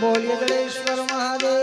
બોલીએ ગણેશ્વર મહાદેવ.